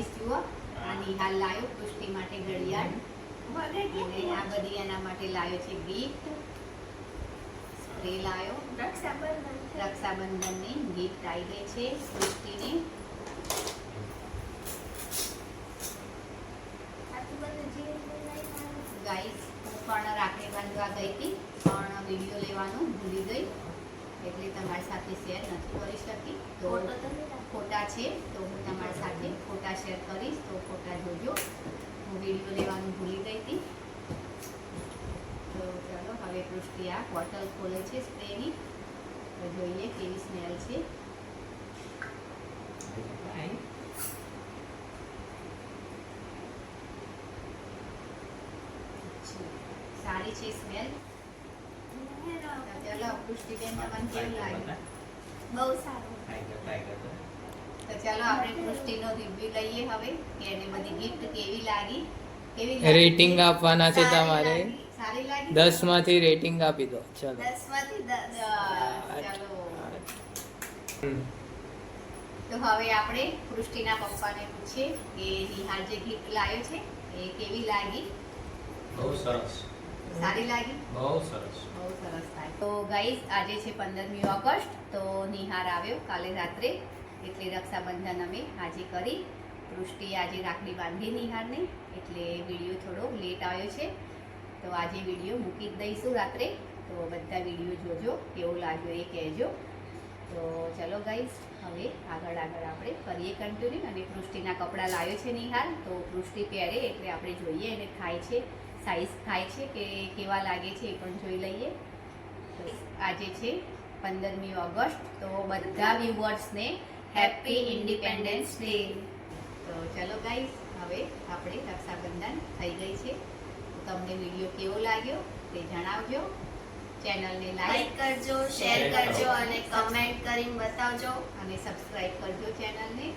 નિહાલ લાયો પુષ્ટિ માટે ઘડિયાળ. અને આ બધી એના માટે લાયો છે ગિફ્ટ. સ્પ્રે લાયો. રક્ષાબંધનની ગિફ્ટ આવી ગઈ છે પુષ્ટિને. ગાઈસ હું પણ રાખડી બાંધવા ગઈ હતી પણ વીડિયો લેવાનું ભૂલી ગઈ. એટલે તમારી સાથે શેર નથી કરી શકી. તો ફોટા છે તો હું તમારી સાથે ફોટા શેર કરીશ તો ફોટા જોજો. હું વીડિયો લેવાનું ભૂલી ગઈ હતી. તો ચાલો હવે પૃષ્ટિ આ બોટલ ખોલે છે સ્પ્રેની. તો જોઈએ કેવી સ્મેલ છે. સારી છે સ્મેલ ચાલો પૃષ્ટિબેન તમને કેવું લાગ્યું? બહુ સારું. તો ચાલો આપણે પૃષ્ટિનો રિવ્યુ લઈએ હવે કે એને બધી ગિફ્ટ કેવી લાગી કેવી રેટિંગ આપવાના છે તમારે. લાગી? સારી લાગી? દસમાંથી રેટિંગ આપી દો. ચલો. દસમાંથી ચાલો. તો હવે આપણે કૃષ્ટિના પપ્પાને પૂછીએ કે નિહાર જે ગિફ્ટ લાવ્યો છે એ કેવી લાગી? બહુ સરસ. સારી લાગી? બહુ સરસ. બહુ સરસ થાય. તો ગાઈઝ આજે છે પંદરમી ઓગસ્ટ તો નિહાર આવ્યો કાલે રાત્રે. એટલે રક્ષાબંધન અમે આજે કરી. પૃષ્ટિ આજે રાખડી બાંધી નિહારને એટલે વીડિયો થોડો લેટ આવ્યો છે. તો આજે વીડિયો મૂકી જ દઈશું રાત્રે. તો બધા વીડિયો જોજો, કેવો લાગ્યો એ કહેજો. તો ચલો ગાઈઝ હવે આગળ આગળ આપણે કરીએ કન્ટિન્યુ અને પૃષ્ટિના કપડાં લાવ્યો છે નિહાર તો પૃષ્ટિ પહેરે એટલે આપણે જોઈએ એને થાય છે સાઈઝ થાય છે કે કેવા લાગે છે એ પણ જોઈ લઈએ. આજે છે પંદરમી ઓગસ્ટ. તો બધા વ્યુઅર્સને હેપી ઇન્ડિપેન્ડન્સ ડે તો ચલો ગાઈસ હવે આપણે રક્ષાબંધન થઈ ગઈ છે. તો તમને વીડિયો કેવો લાગ્યો તે જણાવજો. ચેનલને લાઈક લાઈક કરજો શેર કરજો અને કમેન્ટ કરીને બતાવજો. અને સબસ્ક્રાઇબ કરજો ચેનલને